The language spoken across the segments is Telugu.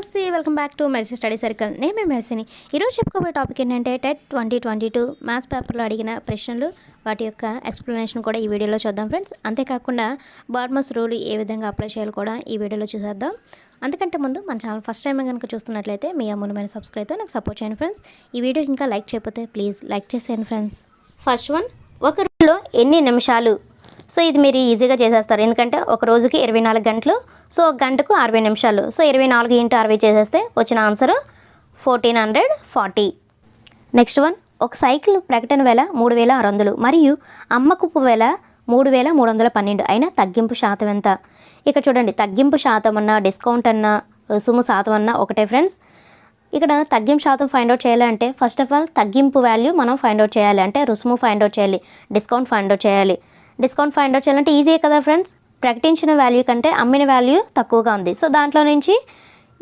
నమస్తే welcome back to Mercy study circle. నేను మీ మెర్సీని. ఈరోజు చెప్పుకోబోయే టాపిక్ ఏంటంటే TET twenty twenty two maths పేపర్లో అడిగిన ప్రశ్నలు వాటి యొక్క ఎక్స్ప్లెనేషన్ కూడా ఈ వీడియోలో చూద్దాం ఫ్రెండ్స్. అంతేకాకుండా బార్మస్ రూల్ ఏ విధంగా అప్లై చేయాలో కూడా ఈ వీడియోలో చూసేద్దాం. అందుకంటే ముందు మన ఛానల్ ఫస్ట్ టైం కనుక చూస్తున్నట్లయితే మీ అమూల్యమైన సబ్స్క్రైబ్తో నాకు సపోర్ట్ చేయండి ఫ్రెండ్స్. ఈ వీడియో ఇంకా లైక్ చేయకపోతే ప్లీజ్ లైక్ చేసేయండి ఫ్రెండ్స్. ఫస్ట్ వన్ ఒక రోజులో ఎన్ని నిమిషాలు సో ఇది మీరు ఈజీగా చేసేస్తారు. ఎందుకంటే ఒక రోజుకి ఇరవై నాలుగు గంటలు. సో ఒక గంటకు అరవై నిమిషాలు. సో ఇరవై నాలుగు ఇంటూ అరవై చేసేస్తే వచ్చిన answer fourteen hundred forty. Next one ఒక సైకిల్ ప్రకటన వేల మూడు వేల ఆరు వందలు మరియు అమ్మకపు వేల మూడు వేల మూడు వందల పన్నెండు. అయినా తగ్గింపు శాతం ఎంత? ఇక్కడ చూడండి తగ్గింపు శాతం అన్నా డిస్కౌంట్ అన్నా రుసుము శాతం అన్నా ఒకటే ఫ్రెండ్స్. ఇక్కడ తగ్గింపు శాతం ఫైండ్ అవుట్ చేయాలంటే ఫస్ట్ ఆఫ్ ఆల్ తగ్గింపు వాల్యూ మనం ఫైండ్ అవుట్ చేయాలి అంటే రుసుము ఫైండ్ అవుట్ చేయాలి డిస్కౌంట్ ఫైండ్ అవుట్ చేయాలి. డిస్కౌంట్ ఫైండ్ అవుట్ చేయాలంటే ఈజీ కదా ఫ్రెండ్స్? ప్రకటించిన వాల్యూ కంటే అమ్మిన వాల్యూ తక్కువగా ఉంది. సో దాంట్లో నుంచి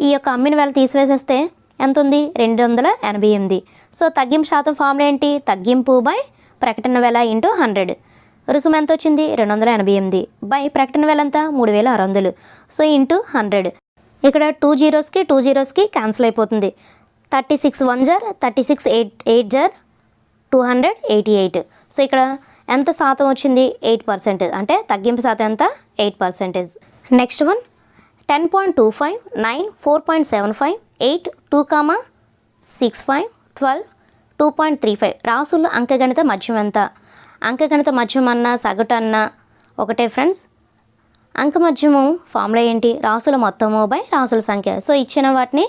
ఈ యొక్క అమ్మిన వాల్యూ తీసివేసేస్తే ఎంత ఉంది? రెండు వందల ఎనభై ఎనిమిది. సో తగ్గింపు శాతం ఫార్ములా ఏంటి? తగ్గింపు బై ప్రకటన వేల ఇంటూ హండ్రెడ్. రుసుము ఎంత వచ్చింది? రెండు వందల ఎనభై ఎనిమిది. బై ప్రకటన వేల ఎంత? మూడు వేల ఆరు వందలు. So into hundred. ఇక్కడ టూ జీరోస్కి టూ జీరోస్కి క్యాన్సిల్ అయిపోతుంది. థర్టీ సిక్స్ వన్ జార్ thirty six eight eight jar two hundred eighty eight. So ఇక్కడ ఎంత శాతం వచ్చింది? Eight percentage. అంటే తగ్గింపు శాతం ఎంత? Eight percentage. Next one ten point two five nine four point seven five eight two comma six five twelve two point three five. రాసులు అంకగణిత మధ్యం ఎంత? అంకగణిత మధ్యం అన్న సగటు అన్న ఒకటే ఫ్రెండ్స్. అంక మధ్యము ఫార్ములా ఏంటి? రాసుల మొత్తము బై రాసుల సంఖ్య. సో ఇచ్చిన వాటిని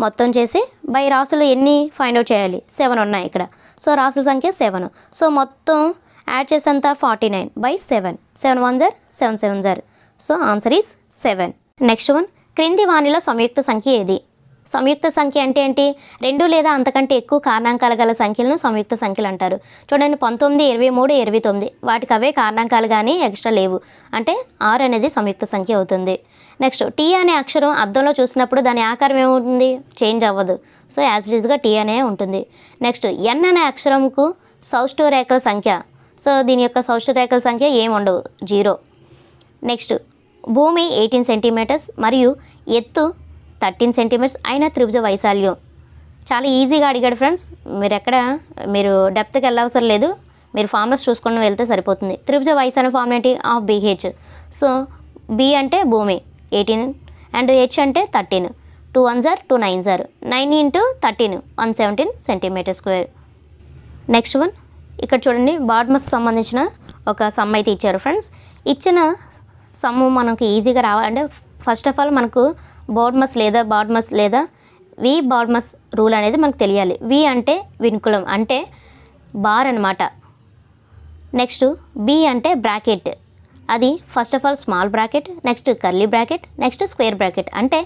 మొత్తం చేసి బై రాసులు ఎన్ని ఫైండ్ అవుట్ చేయాలి? సెవెన్ ఉన్నాయి ఇక్కడ. సో రాసుల సంఖ్య సెవెన్. సో మొత్తం యాడ్ చేసేంత forty nine by seven seven one జర్ seven seven జర్ so answer is seven next one క్రింది వాణిలో సంయుక్త సంఖ్య ఏది? సంయుక్త సంఖ్య అంటే ఏంటి? రెండు లేదా అంతకంటే ఎక్కువ కారణాంకాలు గల సంఖ్యలను సంయుక్త సంఖ్యలు అంటారు. చూడండి పంతొమ్మిది ఇరవై మూడు ఇరవై తొమ్మిది. వాటికి అవే కారణాంకాలు కానీ ఎక్స్ట్రా లేవు. అంటే ఆరు అనేది సంయుక్త సంఖ్య అవుతుంది. నెక్స్ట్ టీ అనే అక్షరం అద్దంలో చూసినప్పుడు దాని ఆకారం ఏముంటుంది? చేంజ్ అవ్వదు. సో యాజ్ ఈజ్గా టీ అనే ఉంటుంది. నెక్స్ట్ ఎన్ అనే అక్షరంకు సౌష్ఠవ రేఖల సంఖ్య. సో దీని యొక్క సౌష్ఠవ రేఖల సంఖ్య ఏమి ఉండవు. జీరో. నెక్స్ట్ భూమి ఎయిటీన్ సెంటీమీటర్స్ మరియు ఎత్తు థర్టీన్ సెంటీమీటర్స్ అయిన త్రిభుజ వైశాల్యం. చాలా ఈజీగా అడిగాడు ఫ్రెండ్స్. మీరు ఎక్కడ మీరు డెప్త్కి వెళ్ళవసరం లేదు. మీరు ఫార్ములాస్ చూసుకొని వెళ్తే సరిపోతుంది. త్రిభుజ వైశాల్యం ఫార్ములా ఏంటి? Of BH. సో బి అంటే భూమి ఎయిటీన్. అండ్ హెచ్ అంటే థర్టీన్. టూ వన్ జార్ two nine jar nine into thirteen one seventeen centimetre square. Next one. ఇక్కడ చూడండి బాడ్మస్ సంబంధించిన ఒక సమ్ అయితే ఇచ్చారు ఫ్రెండ్స్. ఇచ్చిన సమ్ము మనకు ఈజీగా రావాలంటే ఫస్ట్ ఆఫ్ ఆల్ మనకు బోర్డ్మస్ లేదా బాడ్మస్ లేదా వి బాడ్మస్ రూల్ అనేది మనకు తెలియాలి. వి అంటే వినుకులం అంటే బార్ అనమాట నెక్స్ట్ బి అంటే బ్రాకెట్. అది first of all small bracket next curly bracket next square bracket అంటే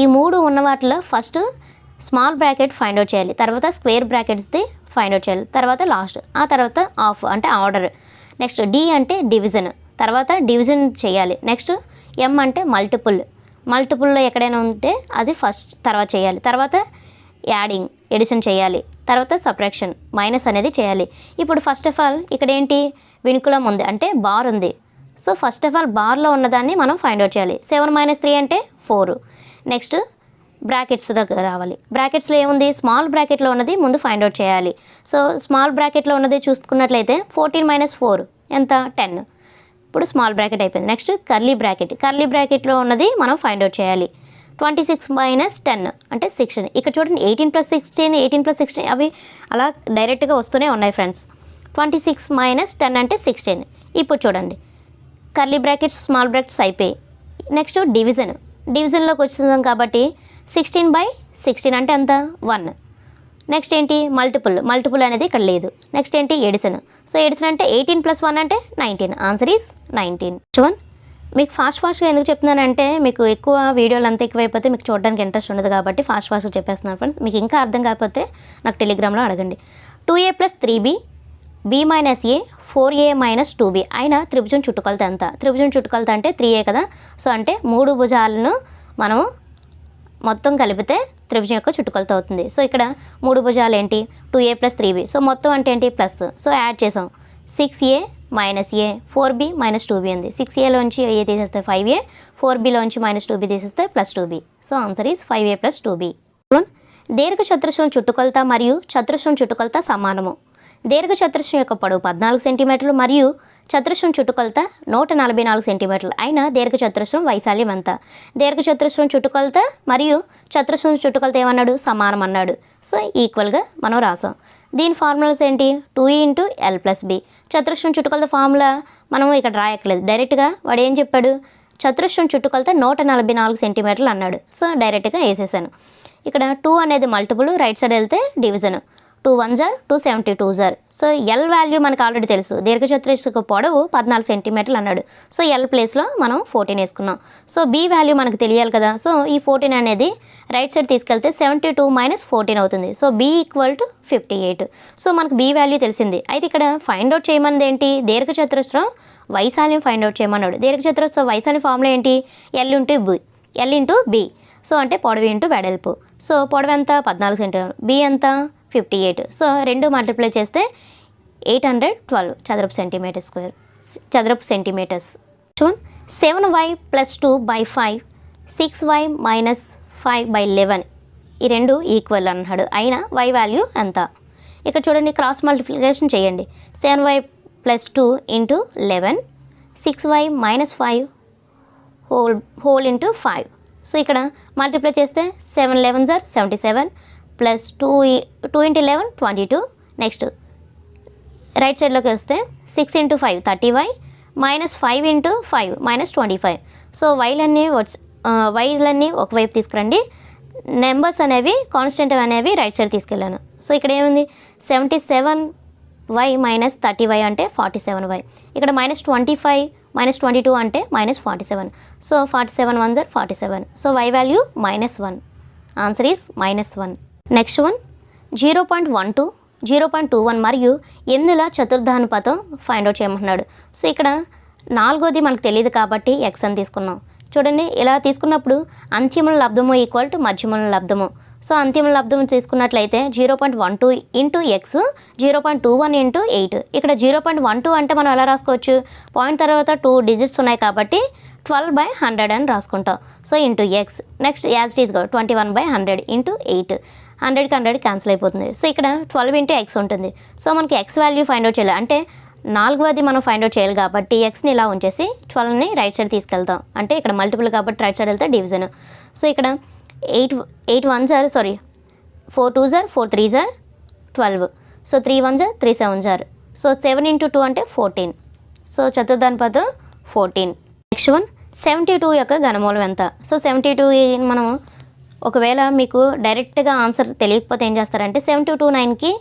ఈ మూడు ఉన్న వాటిలో first small bracket find out చేయాలి. తర్వాత స్క్వేర్ బ్రాకెట్స్ది ఫైండ్ అవుట్ చేయాలి. తర్వాత లాస్ట్ ఆ తర్వాత ఆఫ్ అంటే ఆర్డర్ నెక్స్ట్ డి అంటే డివిజన్ తర్వాత డివిజన్ చేయాలి. నెక్స్ట్ ఎం అంటే మల్టిపుల్ మల్టిపుల్లో ఎక్కడైనా ఉంటే అది ఫస్ట్ తర్వాత చేయాలి. తర్వాత యాడింగ్ ఎడిషన్ చేయాలి. తర్వాత సప్రాక్షన్ మైనస్ అనేది చేయాలి. ఇప్పుడు ఫస్ట్ ఆఫ్ ఆల్ ఇక్కడ ఏంటి? వినుకులం ఉంది. అంటే బార్ ఉంది. సో ఫస్ట్ ఆఫ్ ఆల్ బార్లో ఉన్నదాన్ని మనం ఫైండ్ అవుట్ చేయాలి. సెవెన్ మైనస్ త్రీ అంటే ఫోర్ నెక్స్ట్ బ్రాకెట్స్ రావాలి. బ్రాకెట్స్లో ఏముంది? స్మాల్ బ్రాకెట్లో ఉన్నది ముందు ఫైండ్ అవుట్ చేయాలి. సో స్మాల్ బ్రాకెట్లో ఉన్నది చూసుకున్నట్లయితే ఫోర్టీన్ మైనస్ ఫోర్ ఎంత? టెన్. ఇప్పుడు స్మాల్ బ్రాకెట్ అయిపోయింది. Next curly bracket. కర్లీ బ్రాకెట్లో ఉన్నది మనం ఫైండ్ అవుట్ చేయాలి. ట్వంటీ సిక్స్ మైనస్ టెన్ అంటే సిక్స్టీన్. ఇక్కడ చూడండి eighteen plus sixteen eighteen plus sixteen అవి అలా డైరెక్ట్గా వస్తూనే ఉన్నాయి friends. Twenty six minus ten అంటే సిక్స్టీన్. ఇప్పుడు చూడండి కర్లీ బ్రాకెట్స్ స్మాల్ బ్రాకెట్స్ అయిపోయి నెక్స్ట్ డివిజన్. డివిజన్లోకి వచ్చిందాం కాబట్టి సిక్స్టీన్ బై సిక్స్టీన్ అంటే ఎంత? వన్ నెక్స్ట్ ఏంటి? మల్టిపుల్ మల్టిపుల్ అనేది ఇక్కడ లేదు. నెక్స్ట్ ఏంటి? ఎడిసన్ సో ఎడిసన్ అంటే ఎయిటీన్ ప్లస్ వన్ అంటే nineteen answer is nineteen one మీకు ఫాస్ట్ ఫాస్ట్గా ఎందుకు చెప్తున్నానంటే మీకు ఎక్కువ వీడియోలు అంతా ఎక్కువైపోతే మీకు చూడడానికి ఇంట్రెస్ట్ ఉండదు కాబట్టి ఫాస్ట్ ఫాస్ట్గా చెప్పేస్తున్నాను ఫ్రెండ్స్ మీకు ఇంకా అర్థం కాకపోతే నాకు టెలిగ్రామ్లో అడగండి. Two A plus three B B minus A four A minus two B అయినా త్రిభుజం చుట్టుకొలత ఎంత? త్రిభుజం చుట్టుకొలత అంటే త్రీ ఏ కదా. సో అంటే మూడు భుజాలను మనము మొత్తం కలిపితే త్రిభుజం యొక్క చుట్టుకొలత అవుతుంది. సో ఇక్కడ మూడు భుజాలు ఏంటి? Two A plus three B so మొత్తం అంటే ఏంటి? ప్లస్ సో యాడ్ చేసాం. Six A minus A four B minus two B ఉంది. సిక్స్ ఏలోంచి ఏ తీసేస్తే ఫైవ్ ఏ ఫోర్ బిలోంచి మైనస్ టూ బి తీసేస్తే plus two B so answer is five A plus two B దీర్ఘ చతురస్రం చుట్టుకొలత మరియు చతురస్రం చుట్టుకొలత సమానము. దీర్ఘ చతురస్రం యొక్క పొడవు పద్నాలుగు సెంటీమీటర్లు మరియు చతురస్రం చుట్టుకొలత నూట నలభై నాలుగు సెంటీమీటర్లు. అయిన దీర్ఘ చతురస్రం వైశాల్యం ఎంత? దీర్ఘ చతురస్రం చుట్టుకొలత మరియు చతురస్రం చుట్టుకొలత ఏమన్నాడు? సమానం అన్నాడు. సో ఈక్వల్గా మనం రాసాం. దీని ఫార్ములాస్ ఏంటి? Two into L plus B చతురస్రం చుట్టుకొలత ఫార్ములా మనం ఇక్కడ రాయక్కర్లేదు. డైరెక్ట్గా వాడు ఏం చెప్పాడు? చతురస్రం చుట్టుకొలత నూట నలభై నాలుగు సెంటీమీటర్లు అన్నాడు. సో డైరెక్ట్గా వేసేసాను. ఇక్కడ టూ అనేది మల్టిపుల్ రైట్ సైడ్ వెళ్తే డివిజన్ టూ వన్ జార్ టూ సెవెంటీ టూ జార్. సో ఎల్ వాల్యూ మనకు ఆల్రెడీ తెలుసు. దీర్ఘచతురస్రక పొడవు పద్నాలుగు సెంటీమీటర్లు అన్నాడు. సో ఎల్ ప్లేస్లో మనం ఫోర్టీన్ వేసుకున్నాం. సో బి వాల్యూ మనకు తెలియాలి కదా. సో ఈ ఫోర్టీన్ అనేది రైట్ సైడ్ తీసుకెళ్తే సెవెంటీ టూ మైనస్ ఫోర్టీన్ అవుతుంది. So B equal to fifty eight so మనకు బి వాల్యూ తెలిసింది. అయితే ఇక్కడ ఫైండ్ అవుట్ చేయమన్నది ఏంటి? దీర్ఘచతురస్రం వైశాల్యం ఫైండ్ అవుట్ చేయమన్నాడు. దీర్ఘచతురస్రం వైశాల్యం ఫార్ములా ఏంటి? L into B L into B so అంటే పొడవు ఇంటూ వెడల్పు. సో పొడవు ఎంత? పద్నాలుగు సెంటీమీటర్ బి ఎంత? Fifty eight. సో రెండు మల్టిప్లై చేస్తే ఎయిట్ హండ్రెడ్ ట్వెల్వ్ చదరపు సెంటీమీటర్ స్క్వేర్ చదరపు centimetres చూన్ seven Y plus two by five six Y minus five by eleven ఈ రెండు ఈక్వల్ అన్నాడు. అయినా వై వాల్యూ ఎంత? ఇక్కడ చూడండి క్రాస్ మల్టిప్లికేషన్ చేయండి. Seven Y plus two into eleven six Y minus five whole whole into five so ఇక్కడ మల్టిప్లై చేస్తే seven eleven jar seventy seven plus two two into eleven twenty two. Next right సైడ్లోకి వస్తే six into five thirty Y minus five into five minus twenty five so వైలన్నీ words వైలన్నీ ఒకవైపు తీసుకురండి. నెంబర్స్ అనేవి కాన్స్టెంట్ అనేవి రైట్ సైడ్ తీసుకెళ్ళాను. సో ఇక్కడ ఏముంది? Seventy seven Y minus thirty Y అంటే ఫార్టీ సెవెన్ వై ఇక్కడ minus twenty five minus twenty two అంటే minus forty seven so forty seven one జర్ forty seven so Y value minus one answer is minus one next one zero point one two zero point two one మరియు ఎనిమిదిల చతుర్థానుపాతం ఫైండ్ అవుట్ చేయమంటున్నాడు. సో ఇక్కడ నాలుగోది మనకు తెలియదు కాబట్టి ఎక్స్ అని తీసుకున్నాం. చూడండి ఇలా తీసుకున్నప్పుడు అంత్యముల లబ్ధము ఈక్వల్ టు మధ్యముల లబ్ధము సో అంతిమ లబ్ధం తీసుకున్నట్లయితే zero point one two into X zero point two one into eight. ఇక్కడ జీరో పాయింట్ వన్ టూ అంటే మనం ఎలా రాసుకోవచ్చు? పాయింట్ తర్వాత టూ డిజిట్స్ ఉన్నాయి కాబట్టి ట్వెల్వ్ బై హండ్రెడ్ అని రాసుకుంటాం. So into X next as it is twenty one by hundred into eight. హండ్రెడ్కి హండ్రెడ్ క్యాన్సిల్ అయిపోతుంది. సో ఇక్కడ ట్వెల్వ్ ఇంటూ ఎక్స్ ఉంటుంది. సో మనకి ఎక్స్ వాల్యూ ఫైండ్ అవుట్ చేయాలి. అంటే నాలుగవది మనం ఫైండ్ అవుట్ చేయాలి కాబట్టి ఎక్స్ని ఇలా ఉంచేసి ట్వెల్వ్ని రైట్ సైడ్ తీసుకెళ్తాం. అంటే ఇక్కడ మల్టిపుల్ కాబట్టి రైట్ సైడ్ వెళ్తే డివిజన్. సో ఇక్కడ ఎయిట్ ఎయిట్ వన్ జార్ సారీ ఫోర్ టూ జార్ ఫోర్ త్రీ జార్ ట్వెల్వ్. సో త్రీ వన్ జార్ త్రీ సెవెన్ జార్. సో సెవెన్ ఇంటూ టూ అంటే fourteen. So చతుర్దానిపదం fourteen. Next one seventy two యొక్క ఘనమూలం ఎంత? సో సెవెంటీ టూ మనం ఒకవేళ మీకు డైరెక్ట్గా ఆన్సర్ తెలియకపోతే ఏం చేస్తారంటే సెవెన్ టూ టూ నైన్కి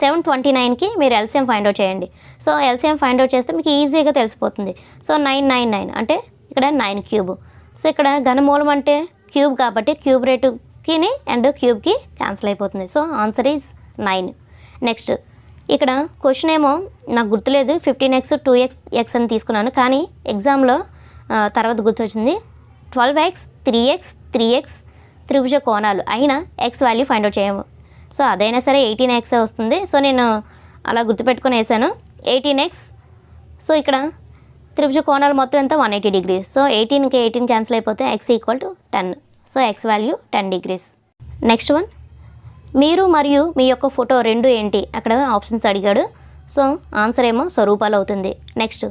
సెవెన్ ట్వంటీ నైన్కి మీరు ఎల్సిఎం ఫైండ్ అవుట్ చేయండి. సో ఎల్సిఎం ఫైండ్ అవుట్ చేస్తే మీకు ఈజీగా తెలిసిపోతుంది. సో నైన్ నైన్ నైన్ అంటే ఇక్కడ నైన్ క్యూబ్. సో ఇక్కడ ఘనమూలం అంటే క్యూబ్ కాబట్టి క్యూబ్ రేటుకి అండ్ క్యూబ్కి క్యాన్సిల్ అయిపోతుంది. So answer is nine. Next ఇక్కడ క్వశ్చన్ ఏమో నాకు గుర్తులేదు. Fifteen X two X X అని తీసుకున్నాను. కానీ ఎగ్జామ్లో తర్వాత గుర్తొచ్చింది. Twelve X three X three X త్రిభుజ కోణాలు. అయినా ఎక్స్ వాల్యూ ఫైండ్ అవుట్ చేయము. సో అదైనా సరే ఎయిటీన్ ఎక్స్ వస్తుంది. సో నేను అలా గుర్తుపెట్టుకుని వేసాను ఎయిటీన్ ఎక్స్ సో ఇక్కడ త్రిభుజ కోణాలు మొత్తం ఎంత? వన్ ఎయిటీ డిగ్రీస్ సో ఎయిటీన్కి ఎయిటీన్ క్యాన్సిల్ అయిపోతే X equal to ten so X value ten degrees next one మీరు మరియు మీ యొక్క ఫోటో రెండు ఏంటి? అక్కడ ఆప్షన్స్ అడిగాడు. సో ఆన్సర్ ఏమో స్వరూపాలు అవుతుంది. నెక్స్ట్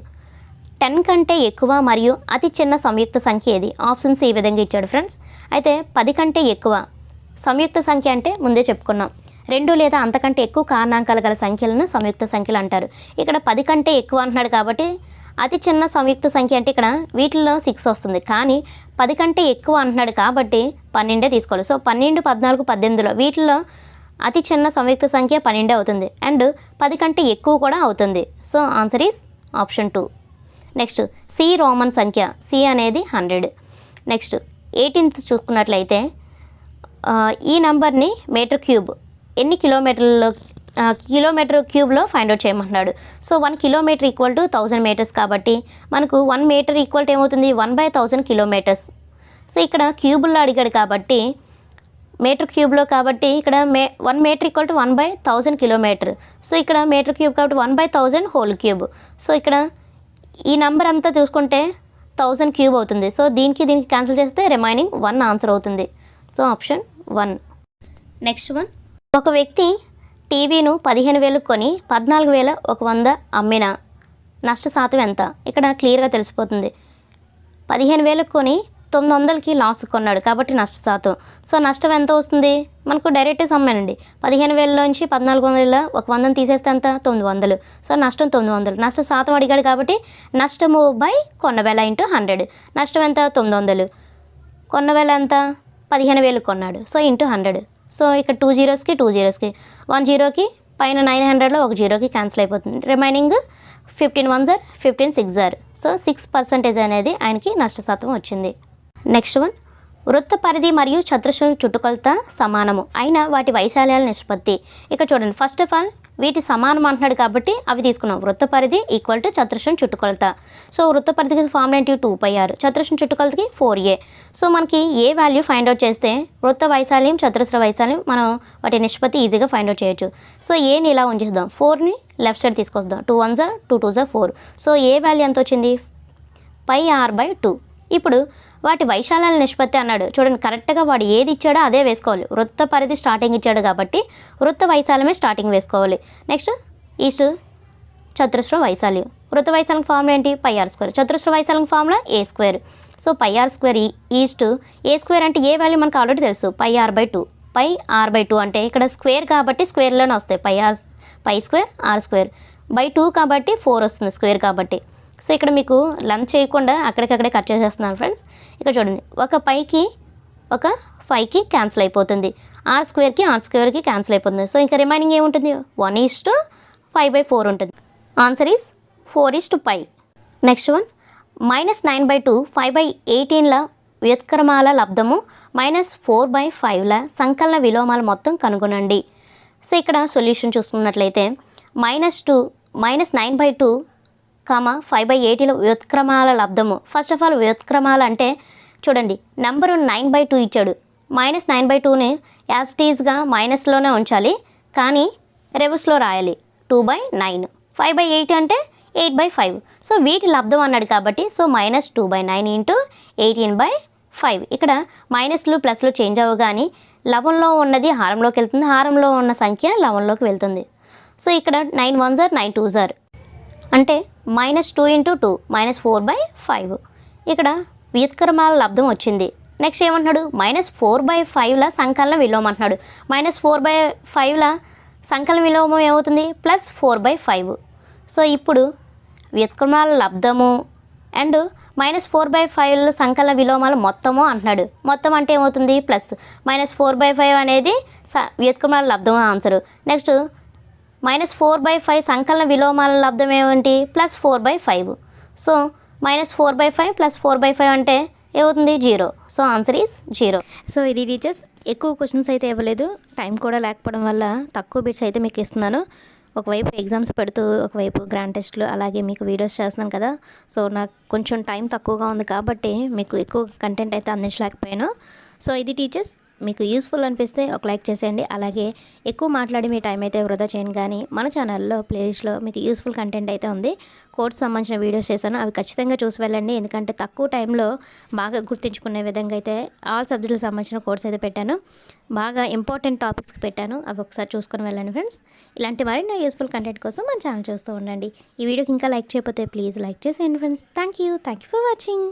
టెన్ కంటే ఎక్కువ మరియు అతి చిన్న సంయుక్త సంఖ్య ఏది? ఆప్షన్స్ ఈ విధంగా ఇచ్చాడు ఫ్రెండ్స్ అయితే పది కంటే ఎక్కువ. సంయుక్త సంఖ్య అంటే ముందే చెప్పుకున్నాం. రెండు లేదా అంతకంటే ఎక్కువ కారణాంకాలు గల సంఖ్యలను సంయుక్త సంఖ్యలు అంటారు. ఇక్కడ పది కంటే ఎక్కువ అంటున్నాడు కాబట్టి అతి చిన్న సంయుక్త సంఖ్య అంటే ఇక్కడ వీటిల్లో సిక్స్ వస్తుంది. కానీ పది కంటే ఎక్కువ అంటున్నాడు కాబట్టి పన్నెండే తీసుకోవాలి. సో పన్నెండు పద్నాలుగు పద్దెనిమిదిలో వీటిల్లో అతి చిన్న సంయుక్త సంఖ్య పన్నెండే అవుతుంది. అండ్ పది కంటే ఎక్కువ కూడా అవుతుంది. So answer is option two. Next C roman సంఖ్య. సి అనేది హండ్రెడ్. నెక్స్ట్ ఎయిటీన్త్ చూసుకున్నట్లయితే ఈ నంబర్ని మీటర్ క్యూబ్ ఎన్ని కిలోమీటర్లలో కిలోమీటర్ క్యూబ్లో ఫైండ్ అవుట్ చేయమంటున్నాడు. So one kilometre equal to thousand metres కాబట్టి మనకు వన్ మీటర్ ఈక్వల్ టు ఏమవుతుంది? One by thousand kilometres. So ఇక్కడ క్యూబుల్లో అడిగాడు కాబట్టి మీటర్ క్యూబ్లో కాబట్టి ఇక్కడ మే one metre equal to one by thousand kilometre. So ఇక్కడ మీటర్ క్యూబ్ కాబట్టి one by thousand whole cube. So ఇక్కడ ఈ నెంబర్ అంతా చూసుకుంటే థౌజండ్ క్యూబ్ అవుతుంది. సో దీనికి దీనికి క్యాన్సిల్ చేస్తే రిమైనింగ్ వన్ ఆన్సర్ అవుతుంది. So option one next one ఒక వ్యక్తి టీవీను పదిహేను వేలకు కొని పద్నాలుగు వేల ఒక వంద అమ్మిన. నష్ట శాతం ఎంత? ఇక్కడ క్లియర్గా తెలిసిపోతుంది. పదిహేను వేలకు కొని తొమ్మిది వందలకి లాస్ కొన్నాడు కాబట్టి నష్ట శాతం సో నష్టం ఎంత వస్తుంది? మనకు డైరెక్ట్ సమ్మేనండి. పదిహేను వేలలోంచి పద్నాలుగు వందల ఒక వందను తీసేస్తే ఎంత? తొమ్మిది వందలు. సో నష్టం తొమ్మిది వందలు. నష్ట శాతం అడిగాడు కాబట్టి నష్టము బై కొన్న వేల ఇంటూ హండ్రెడ్. నష్టం ఎంత? తొమ్మిది వందలు. కొన్న వేల ఎంత? పదిహేను వేలు కొన్నాడు. So into hundred. సో ఇక్కడ టూ జీరోస్కి టూ జీరోస్కి. వన్ జీరోకి పైన నైన్ హండ్రెడ్లో ఒక జీరోకి క్యాన్సిల్ అయిపోతుంది. రిమైనింగ్ ఫిఫ్టీన్ వన్ జార్ ఫిఫ్టీన్ సిక్స్ జార్. సో సిక్స్ పర్సెంటేజ్ అనేది ఆయనకి నష్ట శాతం వచ్చింది. నెక్స్ట్ వన్ వృత్త పరిధి మరియు చతురస్రం చుట్టుకొలత సమానము. అయిన వాటి వైశాల్యాల నిష్పత్తి. ఇక్కడ చూడండి. ఫస్ట్ ఆఫ్ ఆల్ వీటి సమానం అంటున్నాడు కాబట్టి అవి తీసుకున్నాం. వృత్త పరిధి ఈక్వల్ టు చతురస్రం చుట్టుకొలత. సో వృత్త పరిధికి ఫార్ములా ఏంటి? టూ పై ఆరు చతురస్రం చుట్టుకొలతకి ఫోర్ ఏ సో మనకి ఏ వాల్యూ ఫైండ్ అవుట్ చేస్తే వృత్త వైశాల్యం చతురస్ర వైశాల్యం మనం వాటి నిష్పత్తి ఈజీగా ఫైండ్ అవుట్ చేయొచ్చు. సో ఏని ఇలా ఉంచేద్దాం? ఫోర్ని లెఫ్ట్ సైడ్ తీసుకొద్దాం. టూ వన్ జా టూ టూ జా ఫోర్ సో ఏ వాల్యూ ఎంత వచ్చింది? పై ఆర్ బై టూ ఇప్పుడు వాటి వైశాల్యాల నిష్పత్తి అన్నాడు. చూడండి కరెక్ట్గా వాడు ఏది ఇచ్చాడో అదే వేసుకోవాలి. వృత్త పరిధి స్టార్టింగ్ ఇచ్చాడు కాబట్టి వృత్త వైశాల్యమే స్టార్టింగ్ వేసుకోవాలి. నెక్స్ట్ ఈస్ట్ చతురస్ర వైశాల్యం. వృత్త వైశాల్యం ఫార్ములా ఏంటి? పై ఆర్ స్క్వేర్ చతురస్ర వైశాల్యం formula A square so pi R square is to A square అంటే ఏ వాల్యూ మనకు ఆల్రెడీ తెలుసు? Pi R by two pi R by two అంటే ఇక్కడ స్క్వేర్ కాబట్టి స్క్వేర్లోనే వస్తాయి. Pi R pi square R square by two కాబట్టి ఫోర్ వస్తుంది స్క్వేర్ కాబట్టి. సో ఇక్కడ మీకు లంచ్ చేయకుండా అక్కడికక్కడే కట్ చేసేస్తున్నాను ఫ్రెండ్స్. ఇక్కడ చూడండి ఒక పైకి ఒక ఫైవ్కి క్యాన్సిల్ అయిపోతుంది. ఆర్ స్క్వేర్కి ఆర్ స్క్వేర్కి క్యాన్సిల్ అయిపోతుంది. సో ఇంకా రిమైనింగ్ ఏముంటుంది? One is to five by four ఉంటుంది. Answer is four is to five. Next one minus nine by two five by ఎయిటీన్ల వ్యుత్క్రమాల లబ్ధము మైనస్ ఫోర్ బై ఫైవ్ల సంకలన విలోమాలు మొత్తం కనుగొనండి. సో ఇక్కడ సొల్యూషన్ చూసుకున్నట్లయితే minus two minus nine by two comma five by ఎయిటీలో వ్యుత్క్రమాల లబ్ధము. ఫస్ట్ ఆఫ్ ఆల్ వ్యుత్క్రమాలు అంటే చూడండి నెంబరు నైన్ బై టూ ఇచ్చాడు. మైనస్ నైన్ బై టూని యాస్టీస్గా మైనస్లోనే ఉంచాలి. కానీ రెవర్స్లో రాయాలి. Two by nine five by eight అంటే ఎయిట్ బై ఫైవ్ సో వీటి లబ్ధం అన్నాడు కాబట్టి so minus two by nine into eighteen by five ఇక్కడ మైనస్లు ప్లస్లు చేంజ్ అవ్వ కానీ లవంలో ఉన్నది హారంలోకి వెళ్తుంది. హారంలో ఉన్న సంఖ్య లవంలోకి వెళ్తుంది. సో ఇక్కడ నైన్ వన్ జార్ నైన్ టూ జార్ అంటే minus two into two minus four by five ఇక్కడ వ్యుత్కర్మాల లబ్ధం వచ్చింది. నెక్స్ట్ ఏమంటున్నాడు? మైనస్ ఫోర్ బై ఫైవ్ల సంకలన విలోమం అంటున్నాడు. మైనస్ ఫోర్ బై ఫైవ్ల సంకలన విలోమం ఏమవుతుంది? Plus four by five so ఇప్పుడు వ్యుత్కర్మాల లబ్ధము and minus four by five సంకలన విలోమాలు మొత్తము అంటున్నాడు. మొత్తం అంటే ఏమవుతుంది? Plus minus four by five అనేది స వ్యుత్కర్మాల లబ్ధం answer next minus four by five సంకలన విలోమాల లబ్ధం ఏమిటి? Plus four by five. So minus four by five plus four by five అంటే ఏమవుతుంది? Zero. So answer is zero. So ఇది టీచర్స్ ఎక్కువ క్వశ్చన్స్ అయితే ఇవ్వలేదు. టైం కూడా లేకపోవడం వల్ల తక్కువ బిట్స్ అయితే మీకు ఇస్తున్నాను. ఒకవైపు ఎగ్జామ్స్ పెడుతూ ఒకవైపు గ్రాండ్ టెస్ట్లు అలాగే మీకు వీడియోస్ చేస్తున్నాను కదా. సో నాకు కొంచెం టైం తక్కువగా ఉంది కాబట్టి మీకు ఎక్కువ కంటెంట్ అయితే అందించలేకపోయాను. సో ఇది టీచర్స్ మీకు యూస్ఫుల్ అనిపిస్తే ఒక లైక్ చేసేయండి. అలాగే ఎక్కువ మాట్లాడి మీ టైం అయితే వృధా చేయను కానీ మన ఛానల్లో ప్లేలిస్ట్లో మీకు యూస్ఫుల్ కంటెంట్ అయితే ఉంది. కోర్స్ సంబంధించిన వీడియోస్ చేశాను. అవి ఖచ్చితంగా చూసి వెళ్ళండి. ఎందుకంటే తక్కువ టైంలో బాగా గుర్తుంచుకునే విధంగా అయితే ఆల్ సబ్జెక్టులకు సంబంధించిన కోర్స్ అయితే పెట్టాను. బాగా ఇంపార్టెంట్ టాపిక్స్కి పెట్టాను. అవి ఒకసారి చూసుకొని వెళ్ళండి ఫ్రెండ్స్ ఇలాంటి మరిన్ని యూస్ఫుల్ కంటెంట్ కోసం మన ఛానల్ చూస్తూ ఉండండి. ఈ వీడియోకి ఇంకా లైక్ చేయకపోతే ప్లీజ్ లైక్ చేసేయండి friends thank you thank you for watching